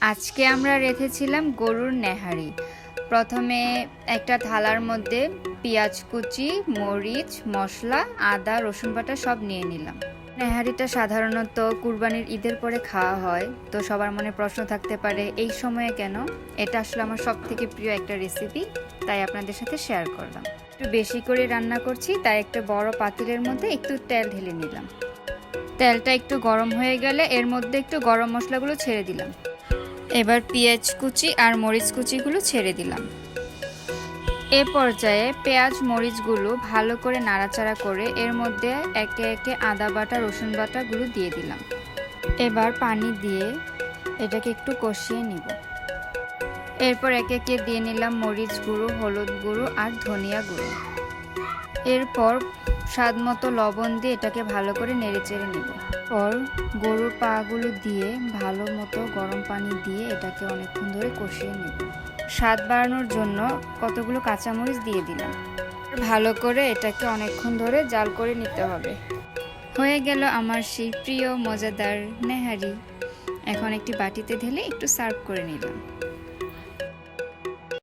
আজকে আমরা রেখেছিলাম গরুর নেহারি। প্রথমে একটা থালার মধ্যে পেঁয়াজ কুচি, মরিচ, মশলা, আদা, রসুন বাটা সব নিয়ে নিলাম। নেহারিটা সাধারণত কুরবানির ঈদের পরে খাওয়া হয়, তো সবার মনে প্রশ্ন থাকতে পারে, এই সময়ে কেন? এটা আসলে আমার সব থেকে প্রিয় একটা রেসিপি তাই আপনাদের সাথে শেয়ার করলাম। একটু বেশি করে রান্না করছি, তাই একটা বড় পাতিলের মধ্যে একটু তেল ঢেলে নিলাম। তেলটা একটু গরম হয়ে গেলে এর মধ্যে একটু গরম মশলাগুলো ছেড়ে দিলাম। এবার পেঁয়াজ কুচি আর মরিচ কুচিগুলো ছেড়ে দিলাম। এ পর্যায়ে পেঁয়াজ, মরিচগুলো ভালো করে নাড়াচাড়া করে এর মধ্যে একে একে আদা বাটা, রসুন বাটাগুলো দিয়ে দিলাম। এবার পানি দিয়ে এটাকে একটু কষিয়ে নিব। এরপর একে একে দিয়ে নিলাম মরিচ গুঁড়ো, হলুদ গুঁড়ো আর ধনিয়া গুঁড়ো। এরপর স্বাদ মতো লবণ দিয়ে এটাকে ভালো করে নেড়ে চেড়ে নিব। পর গরুর পাগুলো দিয়ে ভালো মতো গরম পানি দিয়ে এটাকে অনেকক্ষণ ধরে কষিয়ে নেব। স্বাদ বাড়ানোর জন্য কতগুলো কাঁচামরিচ দিয়ে দিলাম। ভালো করে এটাকে অনেকক্ষণ ধরে জাল করে নিতে হবে। হয়ে গেল আমার সেই প্রিয়, মজাদার নেহারি। এখন একটি বাটিতে ঢেলে একটু সার্ভ করে নিলাম।